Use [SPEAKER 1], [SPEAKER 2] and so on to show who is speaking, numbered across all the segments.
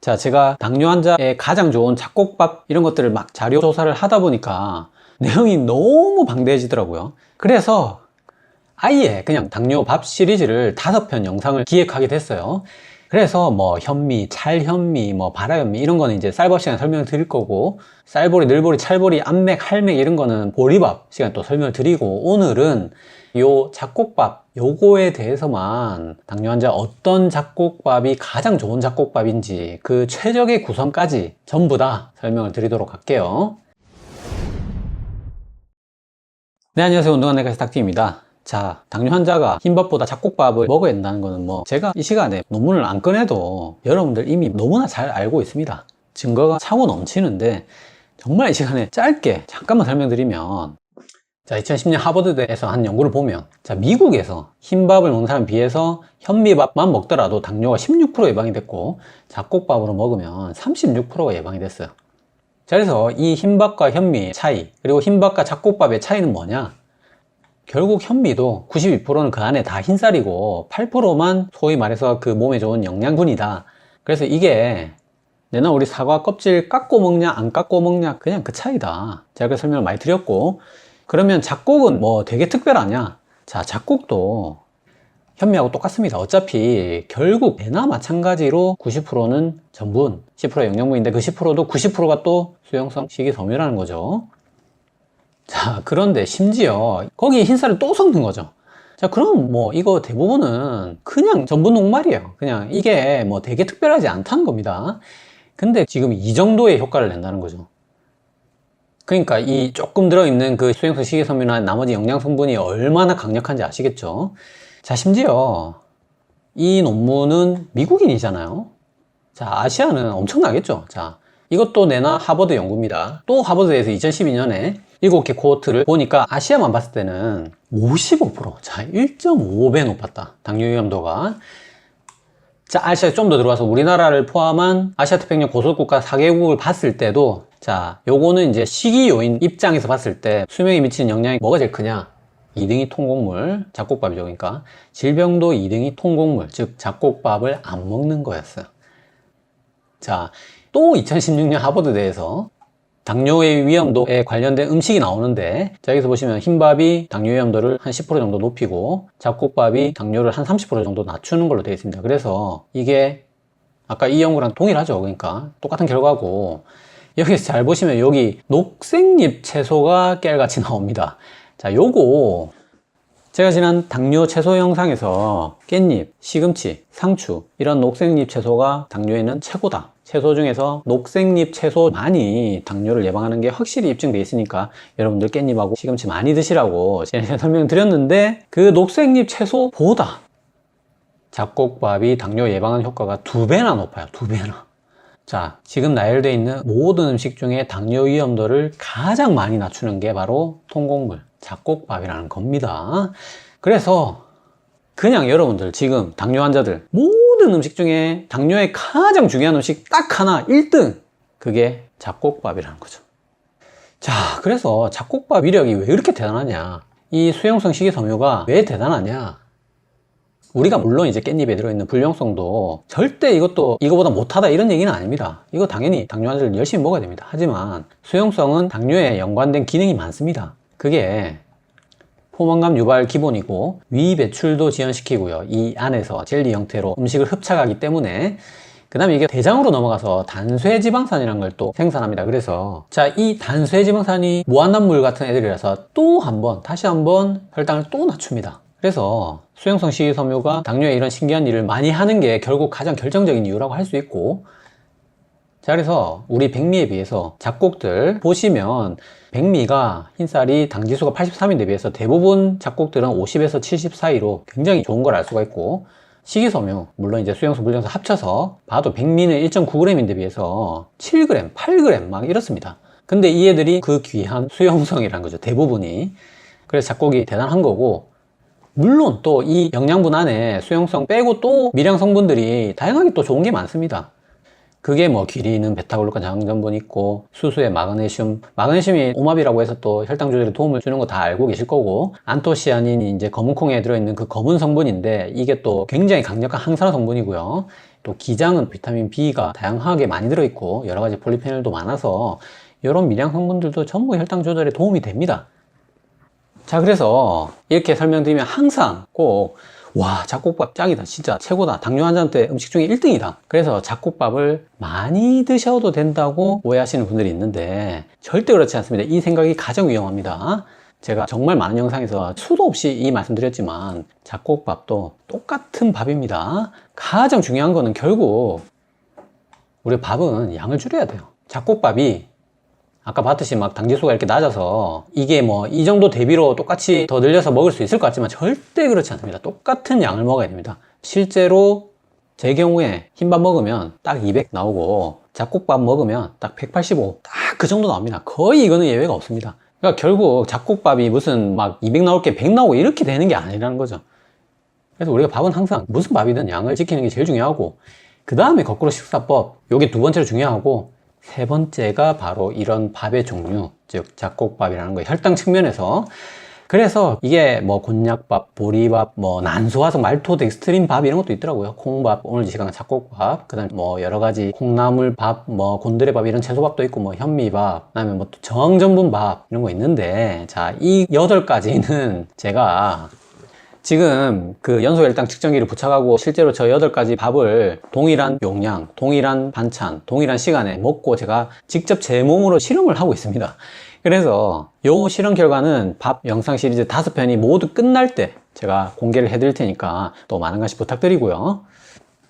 [SPEAKER 1] 자, 제가 당뇨 환자의 가장 좋은 잡곡밥 이런 것들을 막 자료 조사를 하다 보니까 내용이 너무 방대해지더라고요. 그래서 아예 그냥 당뇨 밥 시리즈를 다섯 편 영상을 기획하게 됐어요. 그래서 뭐 현미, 찰현미, 뭐 바라현미 이런 거는 이제 쌀밥 시간에 설명을 드릴 거고 쌀보리, 늘보리, 찰보리, 암맥, 할맥 이런 거는 보리밥 시간에 또 설명을 드리고 오늘은 요 잡곡밥 요거에 대해서만 당뇨 환자 어떤 잡곡밥이 가장 좋은 잡곡밥인지 그 최적의 구성까지 전부 다 설명을 드리도록 할게요. 네, 안녕하세요. 운동한 내가 닥터입니다. 자, 당뇨 환자가 흰밥보다 잡곡밥을 먹어야 된다는 거는 뭐 제가 이 시간에 논문을 안 꺼내도 여러분들 이미 너무나 잘 알고 있습니다. 증거가 차고 넘치는데 정말 이 시간에 짧게 잠깐만 설명드리면 자, 2010년 하버드대에서 한 연구를 보면 자, 미국에서 흰밥을 먹는 사람에 비해서 현미밥만 먹더라도 당뇨가 16% 예방이 됐고 잡곡밥으로 먹으면 36%가 예방이 됐어요. 자, 그래서 이 흰밥과 현미의 차이, 그리고 흰밥과 잡곡밥의 차이는 뭐냐? 결국 현미도 92%는 그 안에 다 흰쌀이고 8%만 소위 말해서 그 몸에 좋은 영양분이다. 그래서 이게 내나 우리 사과 껍질 깎고 먹냐 안 깎고 먹냐 그냥 그 차이다. 제가 그 설명을 많이 드렸고 그러면 잡곡은 뭐 되게 특별하냐? 자, 잡곡도 현미하고 똑같습니다. 어차피 결국 배나 마찬가지로 90%는 전분, 10% 영양분인데 그 10%도 90%가 또 수용성 식이섬유라는 거죠. 자, 그런데 심지어 거기에 흰쌀을 또 섞는 거죠. 자, 그럼 뭐 이거 대부분은 그냥 전분 녹말이에요. 그냥 이게 뭐 되게 특별하지 않다는 겁니다. 근데 지금 이 정도의 효과를 낸다는 거죠. 그러니까 이 조금 들어있는 그 수용성 식이섬유나 나머지 영양 성분이 얼마나 강력한지 아시겠죠? 자, 심지어 이 논문은 미국인이잖아요. 자, 아시아는 엄청나겠죠? 자, 이것도 내나 하버드 연구입니다. 또 하버드에서 2012년에 7개 코호트를 보니까 아시아만 봤을 때는 55%, 자, 1.5배 높았다. 당뇨 위험도가. 자, 아시아에 좀 더 들어와서 우리나라를 포함한 아시아 태평양 고설국가 4개국을 봤을 때도 자, 요거는 이제 식이 요인 입장에서 봤을 때 수명에 미치는 영향이 뭐가 제일 크냐? 2등이 통곡물, 잡곡밥이죠. 그러니까 질병도 2등이 통곡물, 즉 잡곡밥을 안 먹는 거였어요. 자, 또 2016년 하버드대에서 당뇨의 위험도에 관련된 음식이 나오는데 자 여기서 보시면 흰밥이 당뇨 위험도를 한 10% 정도 높이고 잡곡밥이 당뇨를 한 30% 정도 낮추는 걸로 되어 있습니다. 그래서 이게 아까 이 연구랑 동일하죠. 그러니까 똑같은 결과고 여기서 잘 보시면 여기 녹색잎 채소가 깨알같이 나옵니다. 자, 요거 제가 지난 당뇨 채소 영상에서 깻잎, 시금치, 상추 이런 녹색잎 채소가 당뇨에는 최고다. 채소 중에서 녹색잎 채소만이 당뇨를 예방하는 게 확실히 입증돼 있으니까 여러분들 깻잎하고 시금치 많이 드시라고 설명드렸는데 그 녹색잎 채소보다 잡곡밥이 당뇨 예방하는 효과가 두 배나 높아요. 두 배나. 자, 지금 나열되어 있는 모든 음식 중에 당뇨 위험도를 가장 많이 낮추는 게 바로 통곡물, 잡곡밥이라는 겁니다. 그래서 그냥 여러분들 지금 당뇨 환자들 모든 음식 중에 당뇨에 가장 중요한 음식 딱 하나 1등 그게 잡곡밥이라는 거죠. 자, 그래서 잡곡밥 위력이 왜 이렇게 대단하냐? 이 수용성 식이섬유가 왜 대단하냐? 우리가 물론 이제 깻잎에 들어있는 불용성도 절대 이것도 이거보다 못하다 이런 얘기는 아닙니다. 이거 당연히 당뇨 환자들 열심히 먹어야 됩니다. 하지만 수용성은 당뇨에 연관된 기능이 많습니다. 그게 포만감 유발 기본이고 위 배출도 지연시키고요. 이 안에서 젤리 형태로 음식을 흡착하기 때문에 그 다음에 이게 대장으로 넘어가서 단쇄지방산이라는 걸 또 생산합니다. 그래서 자, 이 단쇄지방산이 무한단물 같은 애들이라서 또 한 번, 다시 한번 혈당을 또 낮춥니다. 그래서 수용성 식이섬유가 당뇨에 이런 신기한 일을 많이 하는 게 결국 가장 결정적인 이유라고 할 수 있고 자 그래서 우리 백미에 비해서 잡곡들 보시면 백미가 흰쌀이 당지수가 83인데 비해서 대부분 잡곡들은 50에서 70 사이로 굉장히 좋은 걸 알 수가 있고 식이섬유 물론 이제 수용성 불량성 합쳐서 봐도 백미는 1.9g인데 비해서 7g, 8g 막 이렇습니다. 근데 이 애들이 그 귀한 수용성이라는 거죠. 대부분이. 그래서 잡곡이 대단한 거고 물론 또 이 영양분 안에 수용성 빼고 또 미량 성분들이 다양하게 또 좋은 게 많습니다. 그게 뭐 길이는 베타글루칸 장전분 있고 수수에 마그네슘 마그네슘이 오마비라고 해서 또 혈당 조절에 도움을 주는 거 다 알고 계실 거고 안토시아닌이 이제 검은콩에 들어있는 그 검은 성분인데 이게 또 굉장히 강력한 항산화 성분이고요 또 기장은 비타민 B가 다양하게 많이 들어있고 여러 가지 폴리페놀도 많아서 이런 미량 성분들도 전부 혈당 조절에 도움이 됩니다. 자, 그래서 이렇게 설명드리면 항상 꼭 와, 잡곡밥 짱이다. 진짜 최고다. 당뇨 환자한테 음식 중에 1등이다. 그래서 잡곡밥을 많이 드셔도 된다고 오해하시는 분들이 있는데 절대 그렇지 않습니다. 이 생각이 가장 위험합니다. 제가 정말 많은 영상에서 수도 없이 이 말씀드렸지만 잡곡밥도 똑같은 밥입니다. 가장 중요한 거는 결국 우리 밥은 양을 줄여야 돼요. 잡곡밥이 아까 봤듯이 막 당지수가 이렇게 낮아서 이게 뭐 이 정도 대비로 똑같이 더 늘려서 먹을 수 있을 것 같지만 절대 그렇지 않습니다. 똑같은 양을 먹어야 됩니다. 실제로 제 경우에 흰밥 먹으면 딱 200 나오고 잡곡밥 먹으면 딱 185, 딱 그 정도 나옵니다. 거의 이거는 예외가 없습니다. 그러니까 결국 잡곡밥이 무슨 막 200 나올 게 100 나오고 이렇게 되는 게 아니라는 거죠. 그래서 우리가 밥은 항상 무슨 밥이든 양을 지키는 게 제일 중요하고 그 다음에 거꾸로 식사법 요게 두 번째로 중요하고 세 번째가 바로 이런 밥의 종류 즉 잡곡밥이라는 거예요 혈당 측면에서 그래서 이게 뭐 곤약밥, 보리밥, 뭐 난소화석, 말토, 덱스트린 밥 이런 것도 있더라고요. 콩밥, 오늘 이 시간은 잡곡밥, 그다음 뭐 여러 가지 콩나물밥, 뭐 곤드레밥 이런 채소밥도 있고 뭐 현미밥, 그다음에 뭐또 정전분밥 이런 거 있는데 자 이 여덟 가지는 제가 지금 그 연소 혈당 측정기를 부착하고 실제로 저 8가지 밥을 동일한 용량, 동일한 반찬, 동일한 시간에 먹고 제가 직접 제 몸으로 실험을 하고 있습니다. 그래서 요 실험 결과는 밥 영상 시리즈 5편이 모두 끝날 때 제가 공개를 해드릴 테니까 또 많은 관심 부탁드리고요.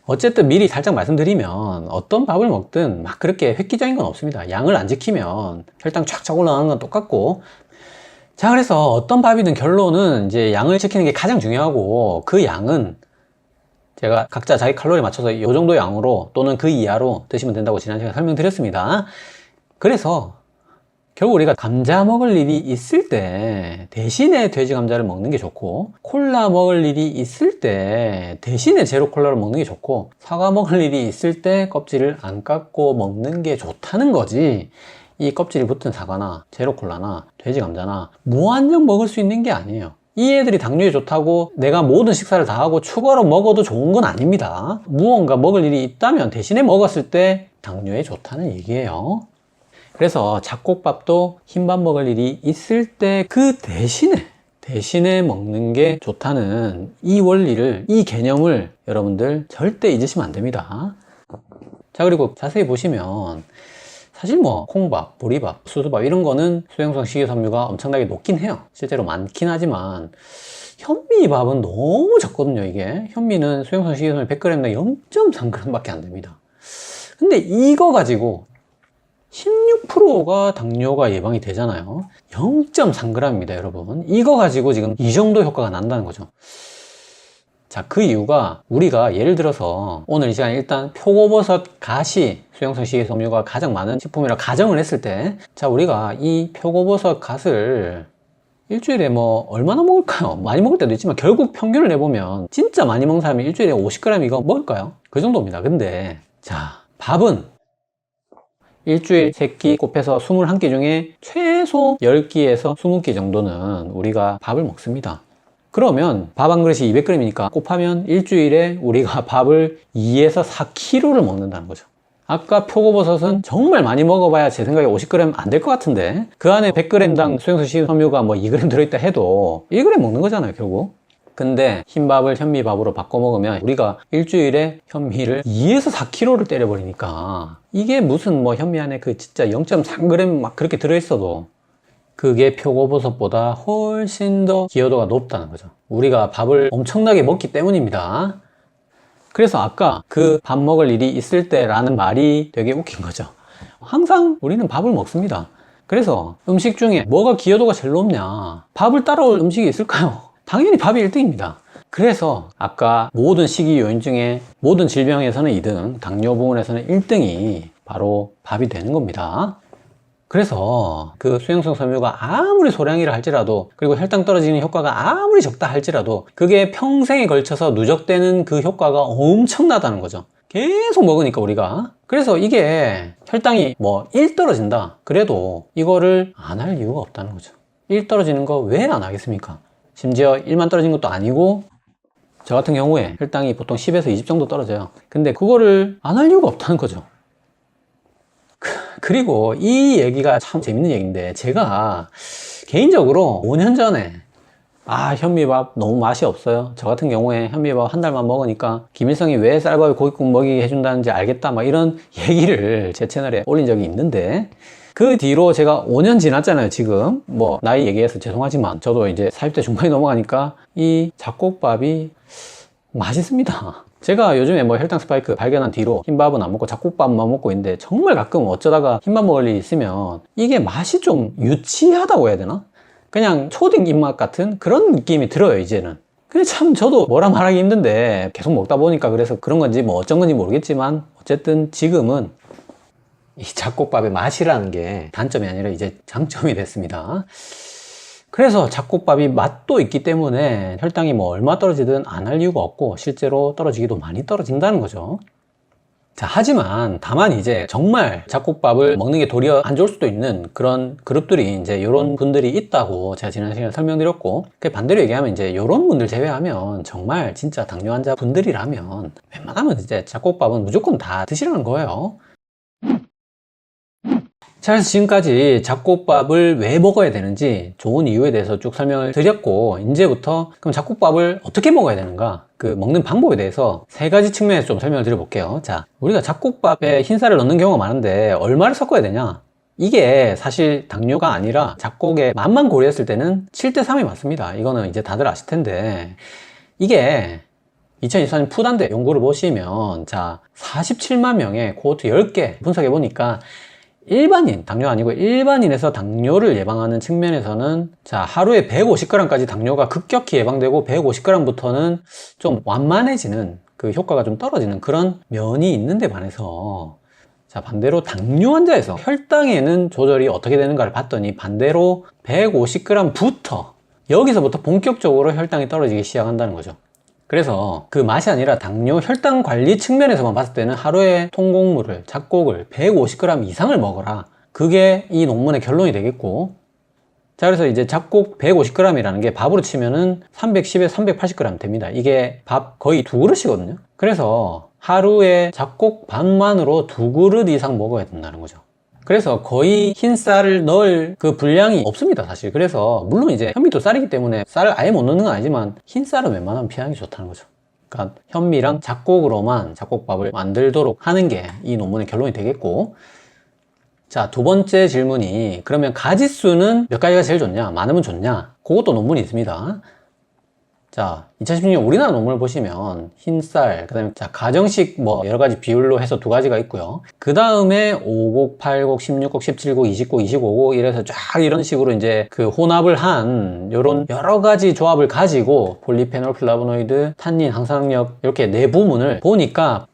[SPEAKER 1] 어쨌든 미리 살짝 말씀드리면 어떤 밥을 먹든 막 그렇게 획기적인 건 없습니다. 양을 안 지키면 혈당 쫙쫙 올라가는 건 똑같고 자, 그래서 어떤 밥이든 결론은 이제 양을 지키는 게 가장 중요하고 그 양은 제가 각자 자기 칼로리에 맞춰서 이 정도 양으로 또는 그 이하로 드시면 된다고 지난 시간에 설명드렸습니다. 그래서 결국 우리가 감자 먹을 일이 있을 때 대신에 돼지 감자를 먹는 게 좋고 콜라 먹을 일이 있을 때 대신에 제로 콜라를 먹는 게 좋고 사과 먹을 일이 있을 때 껍질을 안 깎고 먹는 게 좋다는 거지 이 껍질이 붙은 사과나 제로 콜라나 돼지 감자나 무한정 먹을 수 있는 게 아니에요. 이 애들이 당뇨에 좋다고 내가 모든 식사를 다 하고 추가로 먹어도 좋은 건 아닙니다. 무언가 먹을 일이 있다면 대신에 먹었을 때 당뇨에 좋다는 얘기예요. 그래서 잡곡밥도 흰밥 먹을 일이 있을 때 그 대신에 대신에 먹는 게 좋다는 이 원리를 이 개념을 여러분들 절대 잊으시면 안 됩니다. 자 그리고 자세히 보시면 사실 뭐 콩밥, 보리밥, 수수밥 이런 거는 수용성 식이섬유가 엄청나게 높긴 해요. 실제로 많긴 하지만 현미밥은 너무 적거든요. 이게 현미는 수용성 식이섬유 100g당 0.3g밖에 안 됩니다. 근데 이거 가지고 16%가 당뇨가 예방이 되잖아요. 0.3g입니다, 여러분. 이거 가지고 지금 이 정도 효과가 난다는 거죠. 자, 그 이유가 우리가 예를 들어서 오늘 이 시간에 일단 표고버섯 갓이 수용성 식이섬유가 가장 많은 식품이라 가정을 했을 때, 자, 우리가 이 표고버섯 갓을 일주일에 뭐 얼마나 먹을까요? 많이 먹을 때도 있지만 결국 평균을 내보면 진짜 많이 먹는 사람이 일주일에 50g 이거 먹을까요? 그 정도입니다. 근데 자, 밥은 일주일 3끼 곱해서 21끼 중에 최소 10끼에서 20끼 정도는 우리가 밥을 먹습니다. 그러면 밥 한 그릇이 200g이니까 곱하면 일주일에 우리가 밥을 2에서 4kg를 먹는다는 거죠. 아까 표고버섯은 정말 많이 먹어봐야 제 생각에 50g 안 될 것 같은데 그 안에 100g당 수용성 식이섬유가 뭐 2g 들어있다 해도 1g 먹는 거잖아요 결국 근데 흰밥을 현미밥으로 바꿔 먹으면 우리가 일주일에 현미를 2에서 4kg를 때려버리니까 이게 무슨 뭐 현미 안에 그 진짜 0.3g 막 그렇게 들어있어도 그게 표고버섯보다 훨씬 더 기여도가 높다는 거죠. 우리가 밥을 엄청나게 먹기 때문입니다. 그래서 아까 그 밥 먹을 일이 있을 때라는 말이 되게 웃긴 거죠. 항상 우리는 밥을 먹습니다. 그래서 음식 중에 뭐가 기여도가 제일 높냐? 밥을 따라올 음식이 있을까요? 당연히 밥이 1등입니다. 그래서 아까 모든 식이 요인 중에 모든 질병에서는 2등, 당뇨 부분에서는 1등이 바로 밥이 되는 겁니다. 그래서 그 수용성 섬유가 아무리 소량이라 할지라도 그리고 혈당 떨어지는 효과가 아무리 적다 할지라도 그게 평생에 걸쳐서 누적되는 그 효과가 엄청나다는 거죠. 계속 먹으니까 우리가 그래서 이게 혈당이 뭐 1 떨어진다 그래도 이거를 안 할 이유가 없다는 거죠 1 떨어지는 거 왜 안 하겠습니까 심지어 1만 떨어진 것도 아니고 저 같은 경우에 혈당이 보통 10에서 20 정도 떨어져요. 근데 그거를 안 할 이유가 없다는 거죠. 그- 그리고 이 얘기가 참 재밌는 얘기인데 제가 개인적으로 5년 전에 아 현미밥 너무 맛이 없어요 저 같은 경우에 현미밥 한 달만 먹으니까 김일성이 왜 쌀밥에 고깃국 먹이게 해준다는지 알겠다 막 이런 얘기를 제 채널에 올린 적이 있는데 그 뒤로 제가 5년 지났잖아요 지금 뭐 나이 얘기해서 죄송하지만 저도 이제 40대 중반이 넘어가니까 이 잡곡밥이 맛있습니다. 제가 요즘에 뭐 혈당 스파이크 발견한 뒤로 흰밥은 안 먹고 잡곡밥만 먹고 있는데 정말 가끔 어쩌다가 흰밥 먹을 일이 있으면 이게 맛이 좀 유치하다고 해야 되나? 그냥 초딩 입맛 같은 그런 느낌이 들어요, 이제는. 근데 참 저도 뭐라 말하기 힘든데 계속 먹다 보니까 그래서 그런 건지 뭐 어쩐 건지 모르겠지만 어쨌든 지금은 이 잡곡밥의 맛이라는 게 단점이 아니라 이제 장점이 됐습니다. 그래서 잡곡밥이 맛도 있기 때문에 혈당이 뭐 얼마 떨어지든 안 할 이유가 없고 실제로 떨어지기도 많이 떨어진다는 거죠. 자, 하지만 다만 이제 정말 잡곡밥을 먹는 게 도리어 안 좋을 수도 있는 그런 그룹들이 이제 이런 분들이 있다고 제가 지난 시간에 설명드렸고 그 반대로 얘기하면 이제 이런 분들 제외하면 정말 진짜 당뇨 환자 분들이라면 웬만하면 이제 잡곡밥은 무조건 다 드시라는 거예요. 자, 그래서 지금까지 잡곡밥을 왜 먹어야 되는지 좋은 이유에 대해서 쭉 설명을 드렸고, 이제부터 그럼 잡곡밥을 어떻게 먹어야 되는가? 그 먹는 방법에 대해서 세 가지 측면에서 좀 설명을 드려볼게요. 자, 우리가 잡곡밥에 흰쌀을 넣는 경우가 많은데, 얼마를 섞어야 되냐? 이게 사실 당뇨가 아니라 잡곡의 맛만 고려했을 때는 7대 3이 맞습니다. 이거는 이제 다들 아실 텐데, 이게 2024년 푸단대 연구를 보시면, 자, 47만 명의 코호트 10개 분석해 보니까, 일반인, 당뇨 아니고 일반인에서 당뇨를 예방하는 측면에서는 자, 하루에 150g까지 당뇨가 급격히 예방되고 150g부터는 좀 완만해지는 그 효과가 좀 떨어지는 그런 면이 있는데 반해서 자, 반대로 당뇨 환자에서 혈당에는 조절이 어떻게 되는가를 봤더니 반대로 150g부터 여기서부터 본격적으로 혈당이 떨어지기 시작한다는 거죠. 그래서 그 맛이 아니라 당뇨 혈당 관리 측면에서만 봤을 때는 하루에 통곡물을, 잡곡을 150g 이상을 먹어라. 그게 이 논문의 결론이 되겠고. 자, 그래서 이제 잡곡 150g이라는 게 밥으로 치면은 310에 380g 됩니다. 이게 밥 거의 두 그릇이거든요. 그래서 하루에 잡곡 반만으로 두 그릇 이상 먹어야 된다는 거죠. 그래서 거의 흰 쌀을 넣을 그 분량이 없습니다, 사실. 그래서, 물론 이제 현미도 쌀이기 때문에 쌀을 아예 못 넣는 건 아니지만, 흰 쌀은 웬만하면 피하는 게 좋다는 거죠. 그러니까 현미랑 잡곡으로만 잡곡밥을 만들도록 하는 게 이 논문의 결론이 되겠고, 자, 두 번째 질문이, 그러면 가지수는 몇 가지가 제일 좋냐? 많으면 좋냐? 그것도 논문이 있습니다. 자, 2016년 우리나라 논문을 보시면 흰쌀, 그 다음에 자, 가정식 뭐 여러 가지 비율로 해서 두 가지가 있고요. 그 다음에 5곡, 8곡, 16곡, 17곡, 20곡, 25곡 이래서 쫙 이런 식으로 이제 그 혼합을 한 요런 여러 가지 조합을 가지고 폴리페놀, 플라보노이드, 탄닌, 항산화력 이렇게 네 부문을 보니까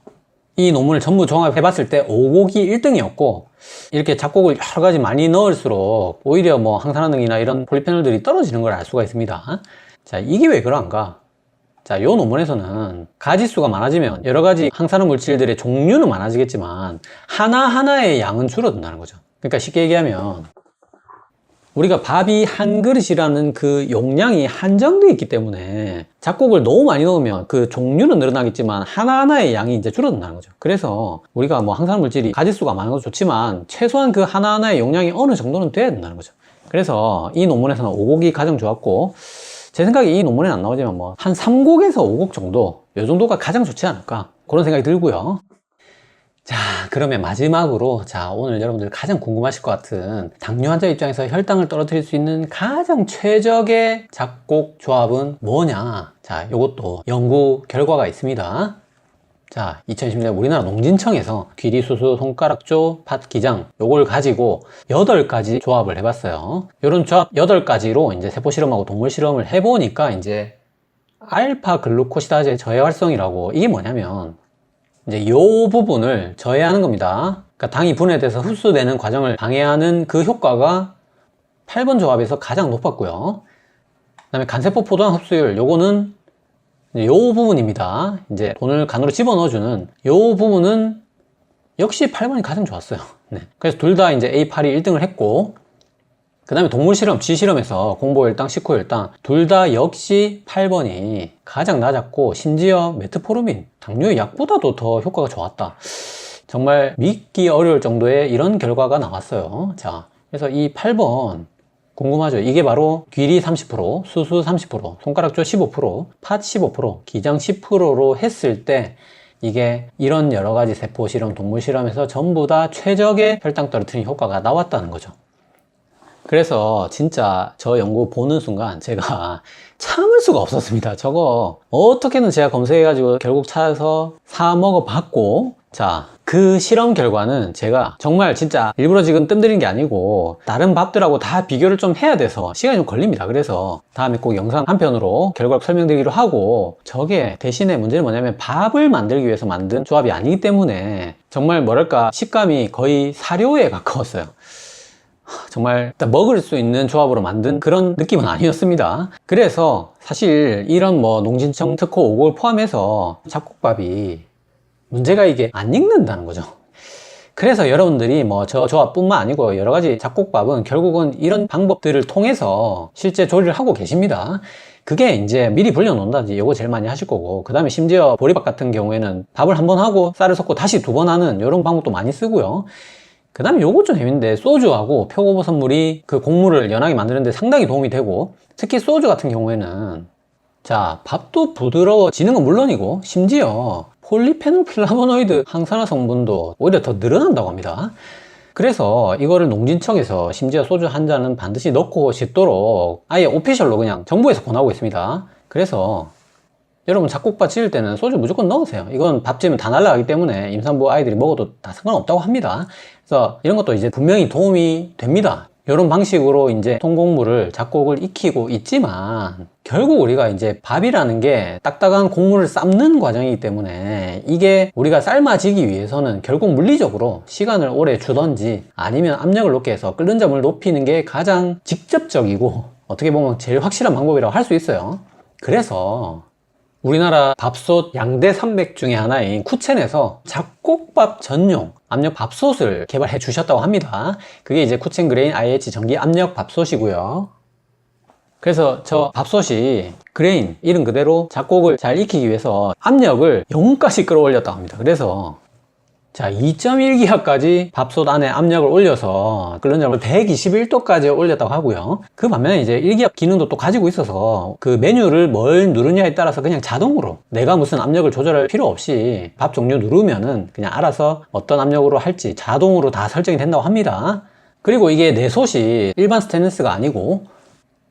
[SPEAKER 1] 이 논문을 전부 종합해 봤을 때 5곡이 1등이었고 이렇게 잡곡을 여러 가지 많이 넣을수록 오히려 뭐 항산화능이나 이런 폴리페놀들이 떨어지는 걸 알 수가 있습니다. 자, 이게 왜 그런가? 자, 요 논문에서는 가지수가 많아지면 여러 가지 항산화 물질들의 종류는 많아지겠지만 하나하나의 양은 줄어든다는 거죠. 그러니까 쉽게 얘기하면 우리가 밥이 한 그릇이라는 그 용량이 한정되어 있기 때문에 잡곡을 너무 많이 넣으면 그 종류는 늘어나겠지만 하나하나의 양이 이제 줄어든다는 거죠. 그래서 우리가 뭐 항산화 물질이 가지수가 많은 것도 좋지만 최소한 그 하나하나의 용량이 어느 정도는 돼야 된다는 거죠. 그래서 이 논문에서는 5곡이 가장 좋았고 제 생각에 이 논문에는 안 나오지만 뭐 한 3곡에서 5곡 정도 요 정도가 가장 좋지 않을까 그런 생각이 들고요. 자, 그러면 마지막으로, 자, 오늘 여러분들 가장 궁금하실 것 같은 당뇨 환자 입장에서 혈당을 떨어뜨릴 수 있는 가장 최적의 잡곡 조합은 뭐냐? 자, 요것도 연구 결과가 있습니다. 자, 2010년 우리나라 농진청에서 귀리수수, 손가락조, 팥기장 요걸 가지고 8가지 조합을 해봤어요. 요런 조합 8가지로 이제 세포 실험하고 동물 실험을 해보니까 이제 알파 글루코시다제 저해 활성이라고 이게 뭐냐면 이제 요 부분을 저해하는 겁니다. 그러니까 당이 분해돼서 흡수되는 과정을 방해하는 그 효과가 8번 조합에서 가장 높았고요. 그 다음에 간세포 포도당 흡수율, 요거는 요 부분입니다. 이제 돈을 간으로 집어넣어주는 요 부분은 역시 8번이 가장 좋았어요. 네. 그래서 둘 다 이제 A8이 1등을 했고, 그 다음에 동물 실험, 쥐 실험에서 공보 일당, 식후 일당 둘 다 역시 8번이 가장 낮았고 심지어 메트포르민, 당뇨의 약보다도 더 효과가 좋았다. 정말 믿기 어려울 정도의 이런 결과가 나왔어요. 자, 그래서 이 8번 궁금하죠? 이게 바로 귀리 30%, 수수 30%, 손가락조 15%, 팥 15%, 기장 10%로 했을 때 이게 이런 여러 가지 세포 실험, 동물 실험에서 전부 다 최적의 혈당 떨어뜨리는 효과가 나왔다는 거죠. 그래서 진짜 저 연구 보는 순간 제가 참을 수가 없었습니다. 저거 어떻게든 제가 검색해가지고 결국 찾아서 사 먹어봤고 자, 그 실험 결과는 제가 정말 진짜 일부러 지금 뜸들인 게 아니고 다른 밥들하고 다 비교를 좀 해야 돼서 시간이 좀 걸립니다. 그래서 다음에 꼭 영상 한 편으로 결과를 설명드리기로 하고 저게 대신에 문제는 뭐냐면 밥을 만들기 위해서 만든 조합이 아니기 때문에 정말 뭐랄까 식감이 거의 사료에 가까웠어요. 정말 먹을 수 있는 조합으로 만든 그런 느낌은 아니었습니다. 그래서 사실 이런 뭐 농진청 특허 5곡을 포함해서 잡곡밥이 문제가 이게 안 익는다는 거죠. 그래서 여러분들이 뭐 저 조합뿐만 아니고 여러 가지 잡곡밥은 결국은 이런 방법들을 통해서 실제 조리를 하고 계십니다. 그게 이제 미리 불려놓는다든지 이거 제일 많이 하실 거고 그 다음에 심지어 보리밥 같은 경우에는 밥을 한 번 하고 쌀을 섞고 다시 두 번 하는 이런 방법도 많이 쓰고요. 그 다음에 요거 좀 재밌는데 소주하고 표고버섯물이 그 곡물을 연하게 만드는데 상당히 도움이 되고 특히 소주 같은 경우에는 자 밥도 부드러워지는 건 물론이고 심지어 폴리페놀 플라보노이드 항산화 성분도 오히려 더 늘어난다고 합니다 그래서 이거를 농진청에서 심지어 소주 한 잔은 반드시 넣고 씻도록 아예 오피셜로 그냥 정부에서 권하고 있습니다 그래서 여러분 잡곡밥 지을 때는 소주 무조건 넣으세요. 이건 밥 지으면 다 날라가기 때문에 임산부 아이들이 먹어도 다 상관없다고 합니다. 그래서 이런 것도 이제 분명히 도움이 됩니다. 이런 방식으로 이제 통곡물을 잡곡을 익히고 있지만 결국 우리가 이제 밥이라는 게 딱딱한 곡물을 삶는 과정이기 때문에 이게 우리가 삶아지기 위해서는 결국 물리적으로 시간을 오래 주던지 아니면 압력을 높게 해서 끓는 점을 높이는 게 가장 직접적이고 어떻게 보면 제일 확실한 방법이라고 할 수 있어요. 그래서 우리나라 밥솥 양대 산맥 중에 하나인 쿠첸에서 잡곡밥 전용 압력 밥솥을 개발해 주셨다고 합니다. 그게 이제 쿠첸 그레인 IH 전기 압력 밥솥이고요. 그래서 저 밥솥이 그레인 이름 그대로 잡곡을 잘 익히기 위해서 압력을 0까지 끌어올렸다고 합니다. 그래서 자, 2.1기압까지 밥솥 안에 압력을 올려서 끓는 점을 121도까지 올렸다고 하고요. 그 반면에 이제 1기압 기능도 또 가지고 있어서 그 메뉴를 뭘 누르냐에 따라서 그냥 자동으로 내가 무슨 압력을 조절할 필요 없이 밥 종류 누르면은 그냥 알아서 어떤 압력으로 할지 자동으로 다 설정이 된다고 합니다. 그리고 이게 내솥이 일반 스테인리스가 아니고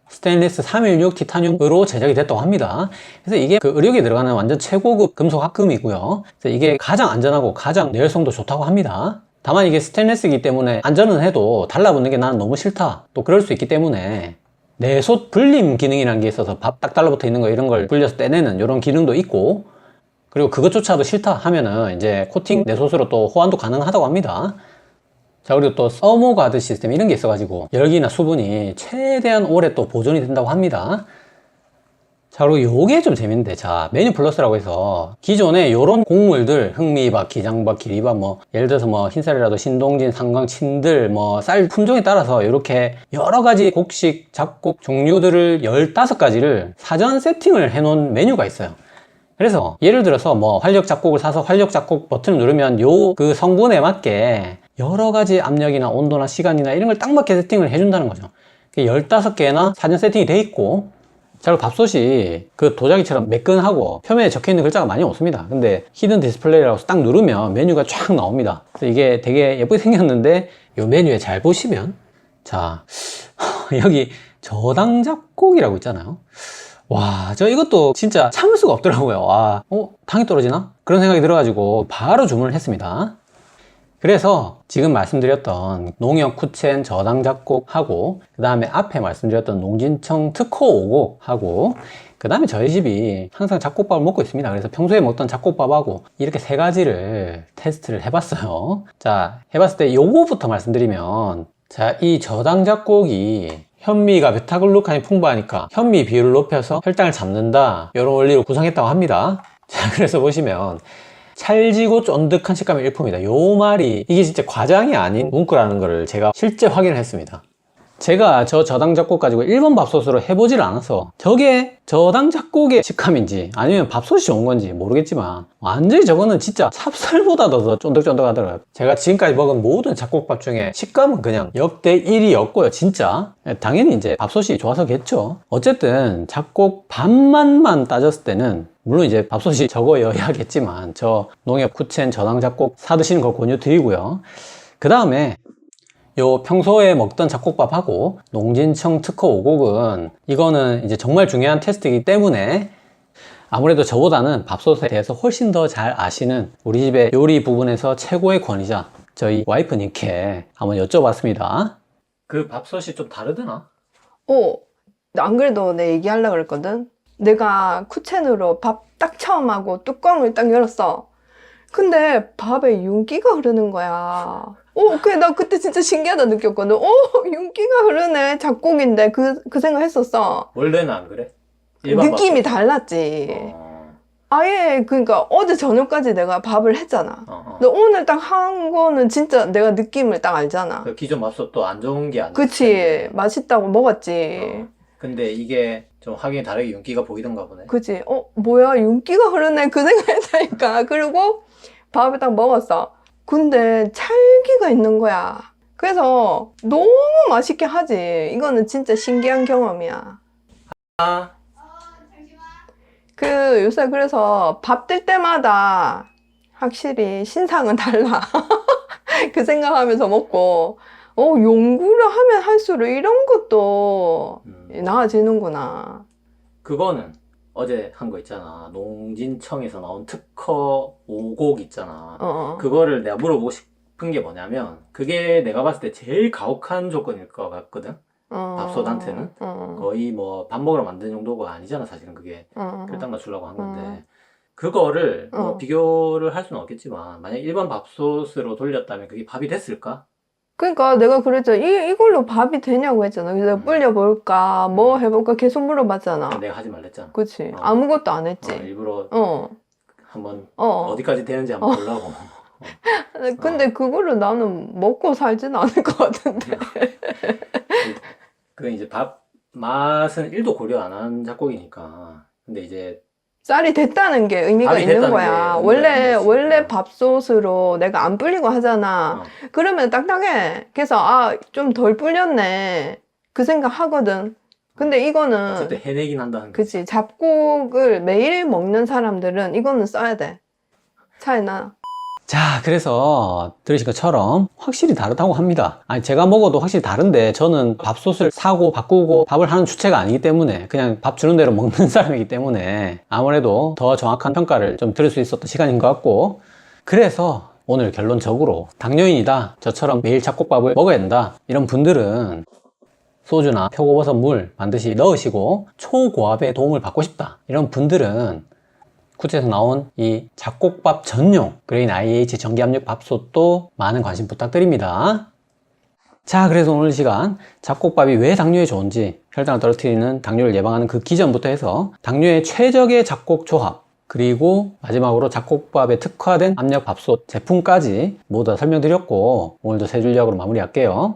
[SPEAKER 1] 스테인리스 316 티타늄으로 제작이 됐다고 합니다. 그래서 이게 그 의료기에 들어가는 완전 최고급 금속 합금이고요. 그래서 이게 가장 안전하고 가장 내열성도 좋다고 합니다. 다만 이게 스테인리스이기 때문에 안전은 해도 달라붙는 게 나는 너무 싫다. 또 그럴 수 있기 때문에 내솥 불림 기능이라는 게 있어서 밥 딱 달라붙어 있는 거 이런 걸 불려서 떼내는 이런 기능도 있고 그리고 그것조차도 싫다 하면은 이제 코팅 내솥으로 또 호환도 가능하다고 합니다. 자 그리고 또 서모가드 시스템 이런 게 있어가지고 열기나 수분이 최대한 오래 또 보존이 된다고 합니다. 자 그리고 요게 좀 재밌는데 자 메뉴 플러스라고 해서 기존에 요런 곡물들 흑미밥, 기장밥, 기리밥 뭐 예를 들어서 뭐 흰쌀이라도 신동진, 상광, 친들 뭐 쌀 품종에 따라서 이렇게 여러 가지 곡식, 잡곡 종류들을 15가지를 사전 세팅을 해 놓은 메뉴가 있어요. 그래서 예를 들어서 뭐 활력 잡곡을 사서 활력 잡곡 버튼을 누르면 요 그 성분에 맞게 여러 가지 압력이나 온도나 시간이나 이런 걸 딱 맞게 세팅을 해준다는 거죠. 15개나 사전 세팅이 돼 있고, 자, 밥솥이 그 도자기처럼 매끈하고 표면에 적혀 있는 글자가 많이 없습니다. 근데 히든 디스플레이라고 딱 누르면 메뉴가 쫙 나옵니다. 그래서 이게 되게 예쁘게 생겼는데, 이 메뉴에 잘 보시면, 자, 여기 저당 잡곡이라고 있잖아요. 와, 저 이것도 진짜 참을 수가 없더라고요. 와, 어, 당이 떨어지나? 그런 생각이 들어가지고 바로 주문을 했습니다. 그래서 지금 말씀드렸던 농협 쿠첸 저당 잡곡하고 그 다음에 앞에 말씀드렸던 농진청 특허 5곡하고 그 다음에 저희 집이 항상 잡곡밥을 먹고 있습니다. 그래서 평소에 먹던 잡곡밥하고 이렇게 세 가지를 테스트를 해봤어요. 자, 해봤을 때 요거부터 말씀드리면 자, 이 저당 잡곡이 현미가 베타글루칸이 풍부하니까 현미 비율을 높여서 혈당을 잡는다 이런 원리로 구성했다고 합니다. 자, 그래서 보시면 찰지고 쫀득한 식감의 일품이다. 요 말이 이게 진짜 과장이 아닌 문구라는 것을 제가 실제 확인을 했습니다. 제가 저 저당 잡곡 가지고 1번 밥솥으로 해보질 않아서 저게 저당 잡곡의 식감인지 아니면 밥솥이 좋은 건지 모르겠지만 완전히 저거는 진짜 찹쌀보다도 더 쫀득쫀득하더라고요. 제가 지금까지 먹은 모든 잡곡밥 중에 식감은 그냥 역대 1위였고요 진짜. 당연히 이제 밥솥이 좋아서겠죠. 어쨌든 잡곡 밥맛만 따졌을 때는 물론 이제 밥솥이 적어야겠지만 저 농협 쿠첸 저당 잡곡 사드시는 걸 권유 드리고요. 그 다음에 요 평소에 먹던 잡곡밥하고 농진청 특허 5곡은 이거는 이제 정말 중요한 테스트이기 때문에 아무래도 저보다는 밥솥에 대해서 훨씬 더 잘 아시는 우리 집의 요리 부분에서 최고의 권위자 저희 와이프님께 한번 여쭤봤습니다. 그 밥솥이 좀 다르드나?
[SPEAKER 2] 어, 안 그래도 내 얘기하려고 그랬거든. 내가 쿠첸으로 밥 딱 처음 하고 뚜껑을 딱 열었어. 근데 밥에 윤기가 흐르는 거야. 어, 그래, 나 그때 진짜 신기하다 느꼈거든. 어, 윤기가 흐르네. 작곡인데. 그, 그 생각 했었어.
[SPEAKER 1] 원래는 안 그래?
[SPEAKER 2] 느낌이 달랐지.
[SPEAKER 1] 어,
[SPEAKER 2] 아예, 그러니까 어제 저녁까지 내가 밥을 했잖아. 근데 오늘 딱 한 거는 진짜 내가 느낌을 딱 알잖아.
[SPEAKER 1] 그 기존 밥솥도 안 좋은 게 아니야.
[SPEAKER 2] 그치. 맛있다고 먹었지.
[SPEAKER 1] 근데 이게 좀 확연히 다르게 윤기가 보이던가 보네.
[SPEAKER 2] 그치? 어, 뭐야, 윤기가 흐르네. 그 생각 했다니까. 그리고 밥을 딱 먹었어. 근데 찰기가 있는 거야. 그래서 너무 맛있게 하지. 이거는 진짜 신기한 경험이야.
[SPEAKER 1] 아,
[SPEAKER 2] 그 요새 그래서 밥 뜰 때마다 확실히 신상은 달라. 그 생각하면서 먹고, 어, 연구를 하면 할수록 이런 것도
[SPEAKER 1] 음.
[SPEAKER 2] 나아지는구나.
[SPEAKER 1] 그거는 어제 한 거 있잖아. 농진청에서 나온 특허 5곡 있잖아.
[SPEAKER 2] 어, 어.
[SPEAKER 1] 그거를 내가 물어보고 싶은 게 뭐냐면 그게 내가 봤을 때 제일 가혹한 조건일 것 같거든.
[SPEAKER 2] 어.
[SPEAKER 1] 밥솥한테는?
[SPEAKER 2] 어,
[SPEAKER 1] 거의 뭐 밥 먹으러 만든 정도가 아니잖아 사실은 그게
[SPEAKER 2] 어.
[SPEAKER 1] 혈당 맞추려고 한 건데
[SPEAKER 2] 어.
[SPEAKER 1] 그거를 뭐
[SPEAKER 2] 어.
[SPEAKER 1] 비교를 할 수는 없겠지만 만약 일반 밥솥으로 돌렸다면 그게 밥이 됐을까?
[SPEAKER 2] 그러니까 내가 그랬잖아. 이, 이걸로 밥이 되냐고 했잖아. 그래서 내가
[SPEAKER 1] 음.
[SPEAKER 2] 불려볼까, 뭐 해볼까 계속 물어봤잖아.
[SPEAKER 1] 내가 하지 말랬잖아.
[SPEAKER 2] 그치.
[SPEAKER 1] 어.
[SPEAKER 2] 아무것도 안
[SPEAKER 1] 어,
[SPEAKER 2] 했지.
[SPEAKER 1] 일부러
[SPEAKER 2] 어,
[SPEAKER 1] 한번
[SPEAKER 2] 어.
[SPEAKER 1] 어디까지 되는지 한번 보려고.
[SPEAKER 2] 근데 그거를 나는 먹고 살진 않을 것 같은데.
[SPEAKER 1] 그 이제 밥 맛은 1도 고려 안 한 작곡이니까. 근데 이제
[SPEAKER 2] 쌀이 됐다는 게 의미가 있는 거야.
[SPEAKER 1] 게
[SPEAKER 2] 원래,
[SPEAKER 1] 거지.
[SPEAKER 2] 원래
[SPEAKER 1] 어.
[SPEAKER 2] 밥솥으로 내가 안 불리고 하잖아.
[SPEAKER 1] 어.
[SPEAKER 2] 그러면 딱딱해. 그래서, 아, 좀 덜 불렸네. 그 생각 하거든. 근데 이거는,
[SPEAKER 1] 어쨌든 해내긴 한다는 거.
[SPEAKER 2] 그치. 잡곡을 매일 먹는 사람들은 이거는 써야 돼. 차이 나.
[SPEAKER 1] 자, 그래서 들으신 것처럼 확실히 다르다고 합니다. 아니, 제가 먹어도 확실히 다른데 저는 밥솥을 사고 바꾸고 밥을 하는 주체가 아니기 때문에 그냥 밥 주는 대로 먹는 사람이기 때문에 아무래도 더 정확한 평가를 좀 들을 수 있었던 시간인 것 같고 그래서 오늘 결론적으로 당뇨인이다. 저처럼 매일 잡곡밥을 먹어야 된다. 이런 분들은 소주나 표고버섯 물 반드시 넣으시고 초고압의 도움을 받고 싶다. 이런 분들은 쿠트에서 나온 이 잡곡밥 전용 그레인 IH 전기압력 밥솥도 많은 관심 부탁드립니다. 자, 그래서 오늘 시간 잡곡밥이 왜 당뇨에 좋은지 혈당을 떨어뜨리는 당뇨를 예방하는 그 기전부터 해서 당뇨의 최적의 잡곡 조합 그리고 마지막으로 잡곡밥에 특화된 압력 밥솥 제품까지 모두 다 설명드렸고 오늘도 세 줄력으로 마무리할게요.